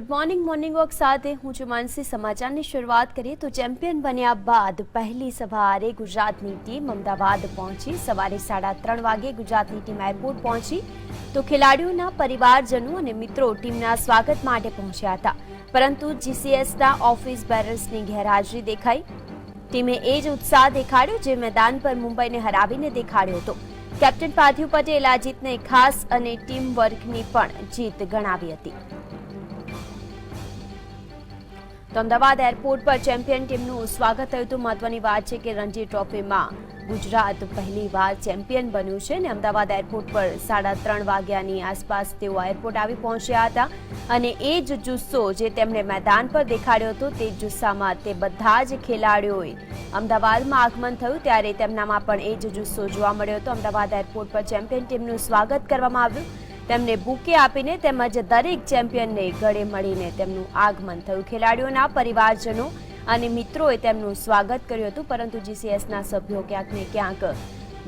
Good morning morning walk સાથે હું છું માનસી. સમાચારની શરૂઆત કરીએ તો ચેમ્પિયન બન્યા બાદ પહેલી સવારે ગુજરાતની ટીમ અમદાવાદ પહોંચી. સવારે સાડા ત્રણ વાગે ગુજરાતની ટીમ એરપોર્ટ પહોંચી. તો ખેલાડીઓના પરિવારજનો અને મિત્રો ટીમના સ્વાગત માટે પહોંચ્યા હતા. પરંતુ જીસીએસના ઓફિસ બેરર્સની ગેરહાજરી દેખાઈ. ટીમે એ જ ઉત્સાહ દેખાડ્યો જે મેદાન પર મુંબઈને હરાવીને દેખાડ્યો હતો. કેપ્ટન પાર્થિવ પટેલ આ જીતને ખાસ અને ટીમ વર્કની પણ જીત ગણાવી હતી. તો અમદાવાદ એરપોર્ટ પર ચેમ્પિયન ટીમનું સ્વાગત થયું હતું. મહત્વની વાત છે કે રણજી ટ્રોફીમાં ગુજરાત પહેલીવાર ચેમ્પિયન બન્યું છે અને અમદાવાદ એરપોર્ટ પર સાડા ત્રણ વાગ્યાની આસપાસ તેઓ એરપોર્ટ આવી પહોંચ્યા હતા. અને એ જ જુસ્સો જે તેમણે મેદાન પર દેખાડ્યો હતો તે જુસ્સામાં તે બધા જ ખેલાડીઓએ અમદાવાદમાં આગમન થયું. ત્યારે તેમનામાં પણ એ જ જુસ્સો જોવા મળ્યો હતો. અમદાવાદ એરપોર્ટ પર ચેમ્પિયન ટીમનું સ્વાગત કરવામાં આવ્યું. તેમને બુકે આપીને તેમજ દરેક ચેમ્પિયનને ગળે મળીને તેમનું આગમન થયું. ખેલાડીઓના પરિવારજનો અને મિત્રોએ તેમનું સ્વાગત કર્યું હતું, પરંતુ જીસીએસના સભ્યો ક્યાંક ને ક્યાંક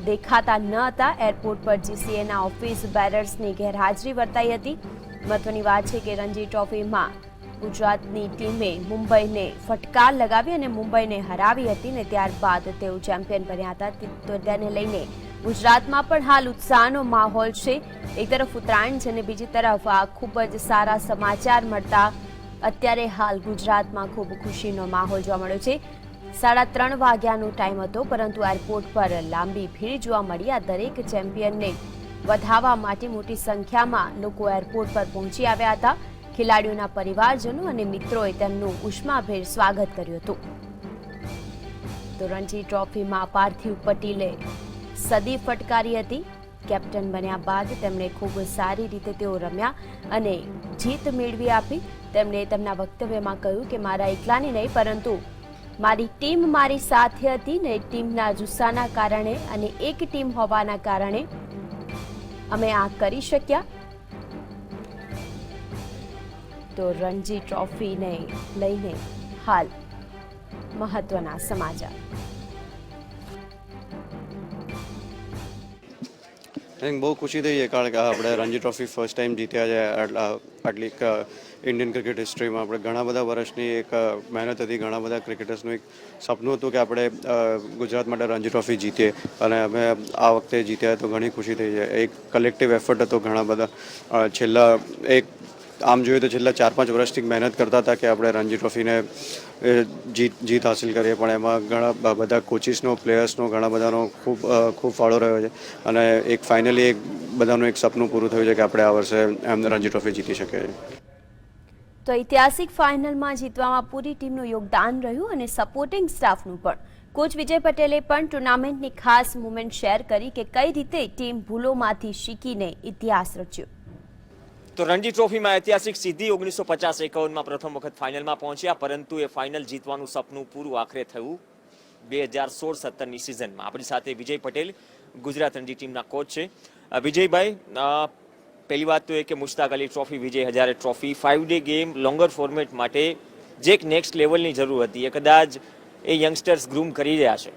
દેખાતા ન હતા. એરપોર્ટ પર જીસીએના ઓફિસ બેરર્સની ગેરહાજરી વર્તાઈ હતી. મહત્વની વાત છે કે રણજી ટ્રોફીમાં ગુજરાતની ટીમે મુંબઈને ફટકાર લગાવી અને મુંબઈને હરાવી હતી ને ત્યારબાદ તેઓ ચેમ્પિયન બન્યા હતા. તો તેને લઈને ગુજરાતમાં પણ હાલ ઉત્સાહનો માહોલ છે. એક તરફ ઉત્તરાયણ છે અને બીજી તરફ આ ખૂબ જ સારા સમાચાર મળતા અત્યારે હાલ ગુજરાતમાં ખૂબ ખુશીનો માહોલ જોવા મળ્યો છે. સાડા ત્રણ વાગ્યાનો ટાઈમ હતો, પરંતુ એરપોર્ટ પર લાંબી ભીડ જોવા મળી. આ દરેક ચેમ્પિયનને વધાવવા માટે મોટી સંખ્યામાં લોકો એરપોર્ટ પર પહોંચી આવ્યા હતા. ખેલાડીઓના પરિવારજનો અને મિત્રોએ તેમનું ઉષ્માભેર સ્વાગત કર્યું હતું. તો રણજી ટ્રોફીમાં પાર્થિવ પટેલે સદી ફટકારી હતી. કેપ્ટન બન્યા બાદ તેમણે ખૂબ સારી રીતે તેઓ રમ્યા અને જીત મેળવી આપી. તેમણે તેમના વક્તવ્યમાં કહ્યું કે, મારા એકલાની નહીં, પરંતુ મારી ટીમ મારી સાથે હતી ને ટીમના જુસ્સાના કારણે અને એક ટીમ હોવાના કારણે અમે આ કરી શક્યા. તો રણજી ટ્રોફીને લઈને હાલ મહત્વના સમાચાર. થેન્ક બહુ ખુશી થઈ છે, કારણ કે આપણે રણજી ટ્રોફી ફર્સ્ટ ટાઈમ જીત્યા છે, આટલા ઇન્ડિયન ક્રિકેટ હિસ્ટ્રીમાં આપણે ઘણા બધા વર્ષની એક મહેનત હતી, ઘણા બધા ક્રિકેટર્સનું એક સપનું હતું કે આપણે ગુજરાત માટે રણજી ટ્રોફી જીતીએ. અને અમે આ વખતે જીત્યા તો ઘણી ખુશી થઈ છે. એક કલેક્ટિવ એફર્ટ હતો ઘણા બધા. છેલ્લા એક આમ જોઈએ તો છેલ્લા ચાર પાંચ વર્ષથી મહેનત કરતા હતા કે આપણે રણજી ટ્રોફીને જીત જીત હાસિલ કરીએ, પણ એમાં ઘણા બધા કોચિસનો પ્લેયર્સનો ઘણા બધાનો ખૂબ ખૂબ ફાળો રહ્યો છે. અને એક ફાઇનલી એક બધાનું એક સપનું પૂરું થયું છે કે આપણે આ વર્ષે એમ રણજી ટ્રોફી જીતી શકીએ તો ઐતિહાસિક ફાઇનલમાં જીતવામાં પૂરી ટીમનું યોગદાન રહ્યું અને સપોર્ટિંગ સ્ટાફનું પણ. કોચ વિજય પટેલે પણ ટુર્નામેન્ટની ખાસ મુમેન્ટ શેર કરી કે કઈ રીતે ટીમ ભૂલોમાંથી શીખીને ઇતિહાસ રચ્યો. તો રણજી ટ્રોફીમાં ઐતિહાસિક સિદ્ધિ ઓગણીસો પચાસ એકાવનમાં પ્રથમ વખત ફાઇનલમાં પહોંચ્યા, પરંતુ એ ફાઇનલ જીતવાનું સપનું પૂરું આખરે થયું બે હજાર સોળ સત્તરની સિઝનમાં. આપણી સાથે વિજય પટેલ, ગુજરાત રણજી ટીમના કોચ છે. વિજયભાઈ પહેલી વાત તો એ કે Mushtaq Ali trophy, Vijay Hazare trophy five day game longer format માટે જે એક નેક્સ્ટ લેવલની જરૂર હતી. એ કદાચ એ યંગસ્ટર્સ ગ્રૂમ કરી રહ્યા છે.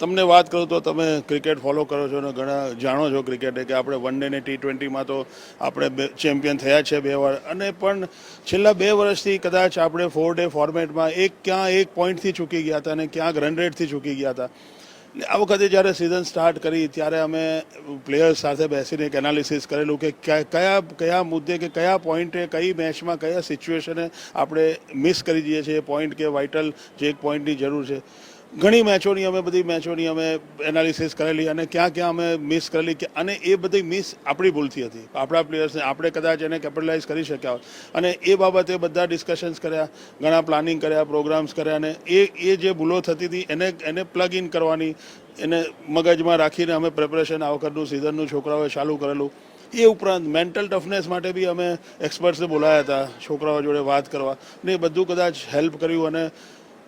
તમને વાત કરું તો તમે ક્રિકેટ ફોલો કરો છો અને ઘણા જાણો છો ક્રિકેટ કે આપણે વન ડે ને ટી ટ્વેન્ટીમાં તો આપણે ચેમ્પિયન થયા છે બે વાર. અને પણ છેલ્લા બે વર્ષથી કદાચ આપણે ફોર ડે ફોર્મેટમાં એક ક્યાં એક પોઈન્ટથી ચૂકી ગયા હતા અને ક્યાંક રન રેટથી ચૂકી ગયા હતા. એટલે આ વખતે જ્યારે સિઝન સ્ટાર્ટ કરી ત્યારે અમે પ્લેયર્સ સાથે બેસીને એક એનાલિસિસ કરેલું કે ક્યા- કયા મુદ્દે કે કયા પોઈન્ટે કઈ મેચમાં કયા સિચ્યુએશને આપણે મિસ કરી દઈએ છીએ. પોઈન્ટ કે વાઇટલ જે એક પોઈન્ટની જરૂર છે. ઘણી મેચોની અમે બધી મેચોની અમે એનાલિસિસ કરેલી અને ક્યાં ક્યાં અમે મિસ કરેલી કે અને એ બધી મિસ આપણી ભૂલથી હતી. આપણા પ્લેયર્સને આપણે કદાચ એને કેપિટલાઇઝ કરી શક્યા હોત. અને એ બાબતે બધા ડિસ્કશન્સ કર્યા, ઘણા પ્લાનિંગ કર્યા પ્રોગ્રામ્સ કર્યા અને એ એ જે ભૂલો થતી હતી એને એને પ્લગ ઇન કરવાની, એને મગજમાં રાખીને અમે પ્રેપરેશન આ વખતનું સિઝનનું છોકરાઓએ ચાલુ કરેલું. એ ઉપરાંત મેન્ટલ ટફનેસ માટે બી અમે એક્સપર્ટ્સને બોલાયા હતા, છોકરાઓ જોડે વાત કરવા. ને એ બધું કદાચ હેલ્પ કર્યું અને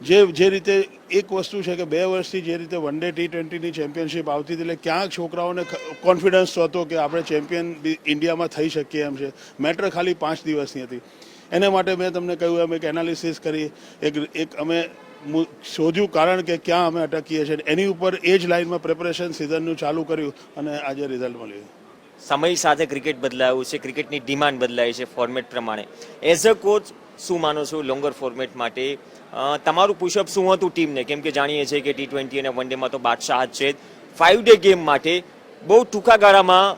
જે જે રીતે એક વસ્તુ છે કે બે વર્ષથી જે રીતે વન ડે ટી ટ્વેન્ટીની ચેમ્પિયનશિપ આવતી હતી, એટલે ક્યાંક છોકરાઓને કોન્ફિડન્સ હતો કે આપણે ચેમ્પિયન ઇન્ડિયામાં થઈ શકીએ એમ છે. મેટર ખાલી પાંચ દિવસની હતી. એને માટે મેં તમને કહ્યું, એમ એક એનાલિસિસ કરી, એક એક અમે શોધ્યું કારણ કે ક્યાં અમે અટકીએ છીએ. એની ઉપર એ જ લાઇનમાં પ્રિપરેશન સિઝનનું ચાલુ કર્યું અને આજે રિઝલ્ટ મળ્યું. સમય સાથે ક્રિકેટ બદલાયું છે ક્રિકેટની ડિમાન્ડ બદલાઈ છે ફોર્મેટ પ્રમાણે. એઝ અ કોચ શું માનો છો લોંગર ફોર્મેટ માટે? તમારું પુશઅપ શું હતું ટીમને કેમ કે જાણીએ છીએ કે ટી ટ્વેન્ટી અને વન ડેમાં તો બાદશાહ જ છે ફાઇવ ડે ગેમ માટે બહુ ટૂંકા ગાળામાં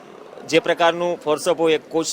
જે પ્રકારનું ફોર્સઅપ હોય કોચ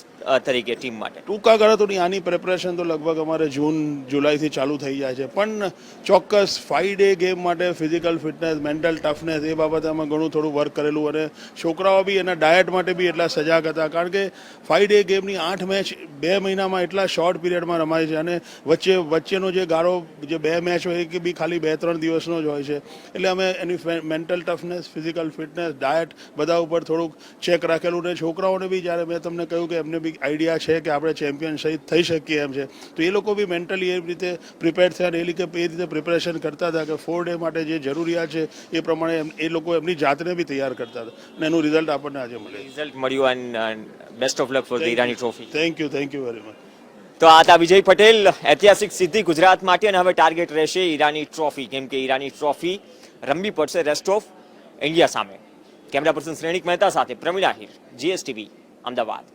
તરીકે ટીમ માટે. ટૂંકા ગાળા તો નહીં આની પ્રિપરેશન તો લગભગ અમારે જૂન, જુલાઈથી ચાલુ થઈ જાય છે. પણ ચોક્કસ ફાઈવ ડે ગેમ માટે ફિઝિકલ ફિટનેસ મેન્ટલ ટફનેસ એ બાબતે અમે ઘણું થોડું વર્ક કરેલું અને છોકરાઓ બી એના ડાયટ માટે બી એટલા સજાગ હતા. કારણ કે ફાઈવ ડે ગેમની આઠ મેચ બે મહિનામાં એટલા શોર્ટ પીરિયડમાં રમાય છે અને વચ્ચે, વચ્ચેનો જે ગાળો, જે બે મેચ હોય એ બી ખાલી બે, ત્રણ દિવસનો જ હોય છે. એટલે અમે એની mental toughness physical fitness diet બધા ઉપર થોડુંક ચેક રાખેલું ને છોકરાઓને બી જ્યારે મેં તમને કહ્યું કે એમને બી આઈડિયા છે કે આપણે ચેમ્પિયન સહિત થઈ શકીએ એમ છે. તો એ લોકો બી મેન્ટલી એ રીતે પ્રિપેર થયા અને એ રીતે એ રીતે પ્રિપેરેશન કરતા હતા કે ફોર ડે માટે જે જરૂરિયાત છે એ પ્રમાણે એ લોકો એમની જાતને બી તૈયાર કરતા હતા. અને એનું રિઝલ્ટ આપણને આજે મળે રિઝલ્ટ મળ્યું and best of luck for the Irani trophy thank you thank you very much તો આ હતા વિજય પટેલ ઐતિહાસિક સિદ્ધિ ગુજરાત માટે અને હવે ટાર્ગેટ રહેશે ઈરાની ટ્રોફી કેમ કે ઈરાની ટ્રોફી રમવી પડશે રેસ્ટ ઓફ ઇન્ડિયા સામે. કેમેરા પર્સન શ્રેણિક મહેતા સાથે પ્રવીણ આહિર જીએસટીવી અમદાવાદ.